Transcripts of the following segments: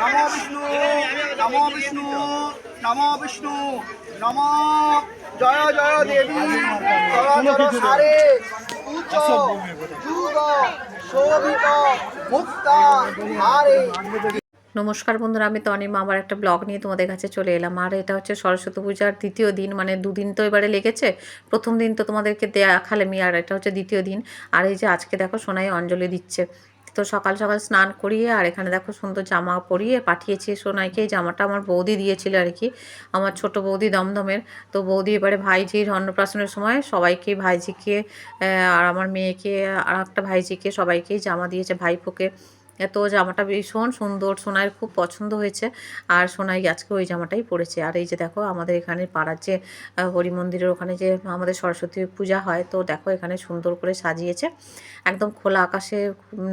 নমো বিষ্ণু নমো বিষ্ণু নমো বিষ্ণু নম জয় জয় দেবী সারে উচ্চ যুগ শোভিত মুক্তা হারে নমস্কার বন্ধুরা, আমি তনিমা আবার একটা ব্লগ নিয়ে তোমাদের কাছে চলে এলাম। আর এটা হচ্ছে সরস্বতী পূজার দ্বিতীয় দিন মানে দুদিন তো এবারে লেগেছে। প্রথম দিন তো তোমাদেরকে দেখালামই আর এটা হচ্ছে দ্বিতীয় দিন। আর এই যে আজকে দেখো সোনাই অঞ্জলি দিচ্ছে। তো সকাল সকাল স্নান করিয়ে, আর এখানে দেখো সুন্দর জামা পরিয়ে পাঠিয়েছি সোনাইকে। এই জামাটা আমার বৌদি দিয়েছিল আর কি, আমার ছোট বৌদি দমদমের। তো বৌদি এবারে ভাইজির অন্নপ্রাশনের সময় সবাইকে ভাইজিকে আর আমার মেয়েকে, আর একটা ভাইজিকে সবাইকেই জামা দিয়েছে ভাইপোকে। তো জামাটা ভীষণ সুন্দর, সোনাইয়ের খুব পছন্দ হয়েছে। আর সোনাই আজকে ওই জামাটাই পরেছে। আর এই যে দেখো, আমাদের এখানে পাড়ার যে হরি মন্দিরের ওখানে যে আমাদের সরস্বতী পূজা হয়, তো দেখো এখানে সুন্দর করে সাজিয়েছে। একদম খোলা আকাশে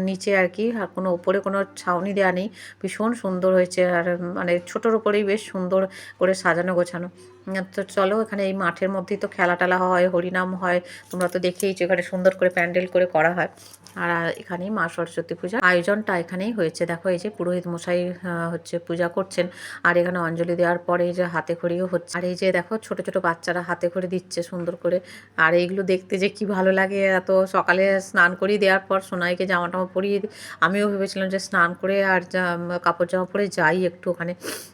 নিচে আর কি, আর কোনো ওপরে কোনো ছাউনি দেওয়া নেই। ভীষণ সুন্দর হয়েছে। আর মানে ছোটোর ওপরেই বেশ সুন্দর করে সাজানো গোছানো। তো চলো, এখানে এই মাঠের মধ্যেই তো খেলা টেলা হয়, হরিনাম হয়। তোমরা তো দেখেইছো এখানে সুন্দর করে প্যান্ডেল করে করা হয়। আর এখানেই মা সরস্বতী পূজা। আয়োজনটা এখানেই হয়েছে। দেখো, এই যে পুরোহিত মশাই হচ্ছে পূজা করছেন। আর এখানে অঞ্জলি দেওয়ার পরে এই যে হাতে খড়িও হচ্ছে। আর এই যে দেখো, ছোট ছোট বাচ্চারা হাতে খড়ি দিচ্ছে সুন্দর করে। আর এইগুলো দেখতে যে কি ভালো লাগে। এত সকালে স্নান করিয়ে দেওয়ার পর সোনাইকে জামা টামা পরিয়ে আমিও ভেবেছিলাম যে স্নান করে আর কাপড় জামা পরে যাই একটু ওখানে।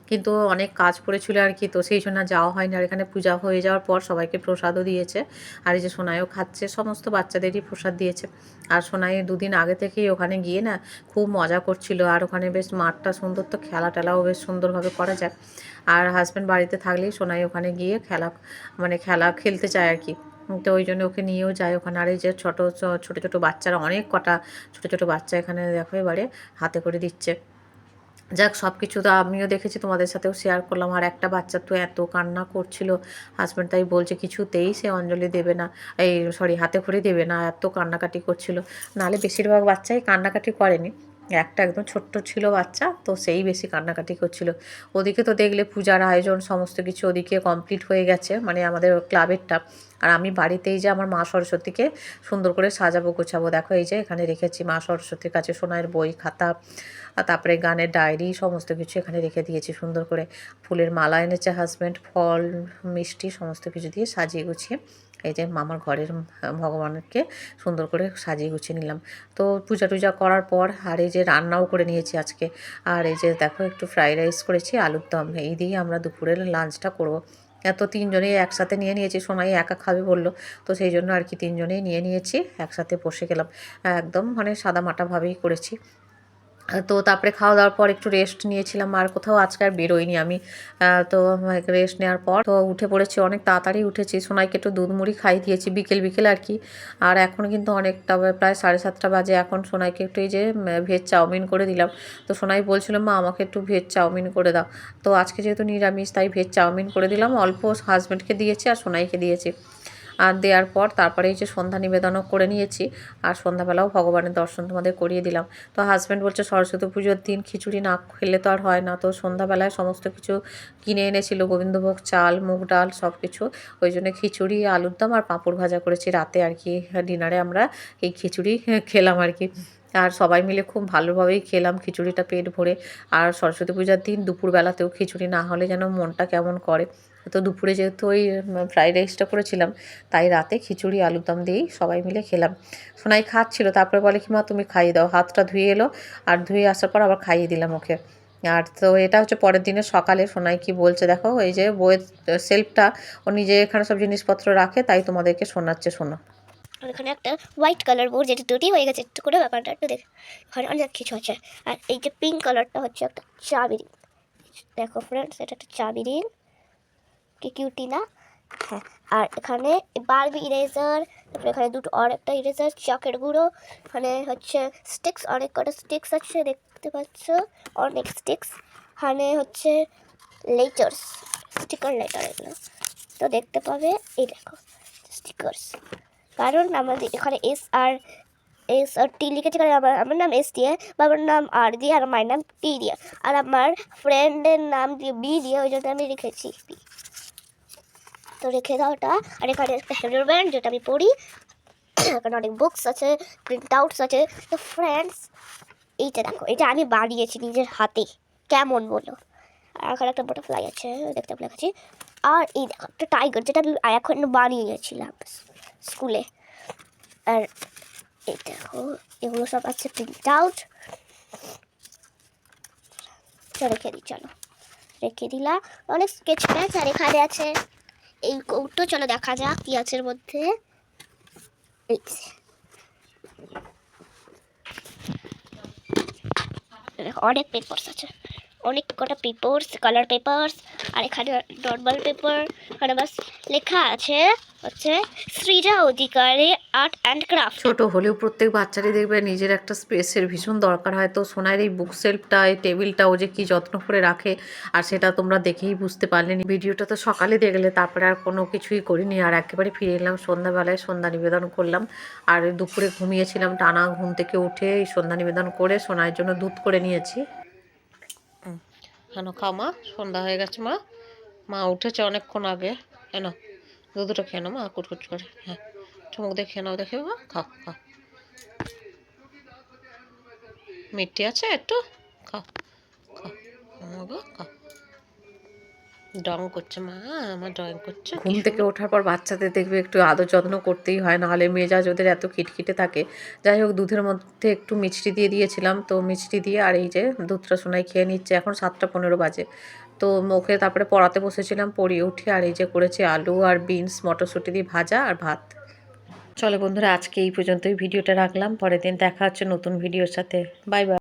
কিন্তু অনেক কাজ পড়েছিল আর কি, তো সেই জন্য যাওয়া হয়নি। আর এখানে পূজা হয়ে যাওয়ার পর সবাইকে প্রসাদও দিয়েছে। আর এই যে সোনাইও খাচ্ছে, সমস্ত বাচ্চাদেরই প্রসাদ দিয়েছে। আর সোনাই দুদিন আগে থেকেই ওখানে গিয়ে না খুব মজা করছিল। আর ওখানে বেশ মাঠটা সুন্দর, তো খেলা টেলাও বেশ সুন্দরভাবে করা যায়। আর হাজব্যান্ড বাড়িতে থাকলেই সোনাই ওখানে গিয়ে খেলা মানে খেলা খেলতে চায় আর কি। তো ওই জন্য ওকে নিয়েও যায় ওখানে। আর এই যে ছোটো ছোটো ছোটো বাচ্চারা, অনেক কটা ছোটো ছোটো বাচ্চা এখানে দেখো এবারে হাতে করে দিচ্ছে। যাক সব কিছু তো আমিও দেখেছি, তোমাদের সাথেও শেয়ার করলাম। আর একটা বাচ্চা তো এত কান্না করছিল। হাজব্যান্ড তাই বলছে, কিছুতেই সে অঞ্জলি দেবে না। এই সরি হাতে করে দেবে না, এত কান্নাকাটি করছিল। নাহলে বেশিরভাগ বাচ্চাই কান্নাকাটি করেনি। একটা একদম ছোট্ট ছিল বাচ্চা, তো সেই বেশি কান্নাকাটি করছিল। ওদিকে তো দেখলে পূজার আয়োজন, সমস্ত কিছু ওদিকে কমপ্লিট হয়ে গেছে মানে আমাদের ক্লাবেরটা। আর আমি বাড়িতেই যে আমার মা সরস্বতীকে সুন্দর করে সাজাবো, গোছাবো, দেখো এই যে এখানে রেখেছি মা সরস্বতীর কাছে সোনার বই, খাতা, আর তারপরে গানের ডায়েরি, সমস্ত কিছু এখানে রেখে দিয়েছি সুন্দর করে। ফুলের মালা এনেছে হাজব্যান্ড ফল, মিষ্টি, সমস্ত কিছু দিয়ে সাজিয়ে গুছিয়ে। এই যে মামার ঘরের ভগবানকে সুন্দর করে সাজিয়ে গুছিয়ে নিলাম। তো পূজা টুজা করার পর আর এই যে রান্নাও করে নিয়েছি আজকে। আর এই যে দেখো একটু ফ্রাইড রাইস করেছি, আলুর দম। এই দিয়ে আমরা দুপুরের লাঞ্চটা করব। এত তিনজনেই একসাথে নিয়ে নিয়েছি, সোনাই একা খাবে বলল। তো সেই জন্য আর কি তিনজনেই নিয়ে নিয়েছি, একসাথে বসে গেলাম। একদম মানে সাদা মাটাভাবেই করেছি। তো তারপরে খাওয়া দাওয়ার পর একটু রেস্ট নিয়েছিলাম। আর কোথাও আজকে আর বেরোইনি আমি। তো রেস্ট নেওয়ার পর তো উঠে পড়েছি, অনেক তাড়াতাড়ি উঠেছি। সোনাইকে একটু দুধ মুড়ি খাই দিয়েছি বিকেল বিকেল আর কি। আর এখন কিন্তু অনেকটা প্রায় সাড়ে সাতটা বাজে। এখন সোনাইকে একটু এই যে ভেজ চাউমিন করে দিলাম। তো সোনাই বলছিল, মা, আমাকে একটু ভেজ চাউমিন করে দাও। তো আজকে যেহেতু নিরামিষ, তাই ভেজ চাউমিন করে দিলাম। অল্প হাজব্যান্ডকে দিয়েছি আর সোনাইকে দিয়েছি। আর দেওয়ার পর তারপরে এই যে সন্ধ্যা নিবেদনও করে নিয়েছি। আর সন্ধ্যাবেলাও ভগবানের দর্শন তোমাদের করিয়ে দিলাম। তো হাজব্যান্ড বলছে, সরস্বতী পুজোর দিন খিচুড়ি না খেলে তো আর হয় না। তো সন্ধ্যাবেলায় সমস্ত কিছু কিনে এনেছিল, গোবিন্দভোগ, চাল, মুগ ডাল সব কিছু ওই জন্য খিচুড়ি আলুর দম আর পাঁপড় ভাজা করেছি। রাতে আর কি, ডিনারে আমরা এই খিচুড়ি খেলাম আর কি। আর সবাই মিলে খুব ভালোভাবেই খেলাম খিচুড়িটা পেট ভরে। আর সরস্বতী পূজার দিন দুপুরবেলাতেও খিচুড়ি না হলে যেন মনটা কেমন করে। তো দুপুরে যেহেতু ওই ফ্রাইড রাইসটা করেছিলাম, তাই রাতে খিচুড়ি আলুর দম দিয়েই সবাই মিলে খেলাম। সোনাই খাচ্ছিল, তারপরে বলে কি মা তুমি খাইয়ে দাও। হাতটা ধুয়ে এলো, আর ধুয়ে আসার পর আবার খাইয়ে দিলাম ওকে। আর তো এটা হচ্ছে পরের দিনে সকালে সোনাই কি বলছে, দেখো, এই যে বইয়ের সেলফটা ও নিজে এখানে সব জিনিসপত্র রাখে, তাই তোমাদেরকে শোনাচ্ছে, শোনো। আর এখানে একটা হোয়াইট কালার বোর্ড যেটা তৈরি হয়ে গেছে, একটু করে ব্যাপারটা একটু দেখ। এখানে অনেক কিছু আছে। আর এই যে পিঙ্ক কালারটা হচ্ছে একটা চাবি। রিং দেখো ফ্রেন্ডস এটা একটা চাবি রিং কি কিউটি না? হ্যাঁ আর এখানে বারবি ইরেজার তারপরে এখানে দুটো আর একটা ইরেজার চকের গুঁড়ো। এখানে হচ্ছে স্টিক্স অনেক কটা স্টিক্স আছে, দেখতে পাচ্ছ? অনেক স্টিক্স এখানে হচ্ছে লেটার্স স্টিকার লেটার এগুলো। তো দেখতে পাবে, এই দেখো স্টিকার্স কারণ আমাদের এখানে এস আর এস আর টি লিখেছে, কারণ আমার আমার নাম এস দিয়ে, বাবার নাম আর দিয়ে, আর মায়ের নাম টি দিয়ে। আর আমার ফ্রেন্ডের নাম দিয়ে বি দিয়ে, ওই জন্য আমি লিখেছি বি তো রেখে দাও ওটা। আর এখানে একটা হেয়ার ব্যান্ড যেটা আমি পড়ি। এখানে অনেক বুকস আছে প্রিন্ট আউটস আছে। তো ফ্রেন্ডস এইটা দেখো, এটা আমি বানিয়েছি নিজের হাতে। কেমন বলো? আর এখানে একটা বাটারফ্লাই আছে, দেখতে লেখাচ্ছি আর এই দেখো, একটা টাইগার যেটা আমি এখন বানিয়েছিলাম। স্কুলে। আর দেখো, এগুলো সব আছে প্রিন্ট আউট রেখে দিই চলো। রেখে দিলাম। অনেক স্কেচ প্যাচ আর এখানে আছে এই কৌটো। চলো দেখা যাক কি আছে মধ্যে। অনেক পেপার্স আছে। অনেক কটা পেপার্স কালার পেপার্স আর এখানে নর্মাল পেপার এখানে বাস লেখা আছে। হচ্ছে Srija Adhikari art and craft. ছোট হলেও প্রত্যেক বাচ্চারই দেখবে নিজের একটা স্পেসের ভীষণ দরকার হয়। তো সোনার এই বুক সেলফটা এই টেবিলটা ও যে কি যত্ন করে রাখে আর সেটা তোমরা দেখেই বুঝতে পারলে ভিডিওটা তো সকালে দেখলে তারপরে আর কোনো কিছুই করিনি আর একেবারে ফিরে এলাম সন্ধ্যাবেলায় সন্ধ্যা নিবেদন করলাম। আর দুপুরে ঘুমিয়েছিলাম টানা ঘুম থেকে উঠে এই সন্ধ্যা নিবেদন করে সোনার জন্য দুধ করে নিয়েছি। কেন খাও মা সন্ধ্যা হয়ে গেছে মা। মা উঠেছে অনেকক্ষণ আগে। কেন দুধটা খেয়ে নাও মা কুটকুট করে। হ্যাঁ চুমুক দিয়ে খেয়ে নাও দেখে মা খাও খাও। মিষ্টি আছে একটু? খাও খাও খাও ড্রয়িং করছে মা আমার ড্রয়িং করছে ঘুম থেকে ওঠার পর বাচ্চাদের দেখবে একটু আদর যত্ন করতেই হয় নাহলে মেজাজ ওদের এত খিটখিটে থাকে। যাই হোক দুধের মধ্যে একটু মিষ্টি দিয়ে দিয়েছিলাম তো মিষ্টি দিয়ে আর এই যে দুধটা সোনাই খেয়ে নিচ্ছে এখন সাতটা পনেরো বাজে। তো ওকে তারপরে পড়াতে বসেছিলাম, পড়িয়ে উঠে আর এই যে করেছি আলু আর বিনস, মটরশুঁটি দিয়ে ভাজা আর ভাত। চলো বন্ধুরা, আজকে এই পর্যন্তই ভিডিওটা রাখলাম। পরের দিন দেখা হচ্ছে নতুন ভিডিওর সাথে। Bye bye.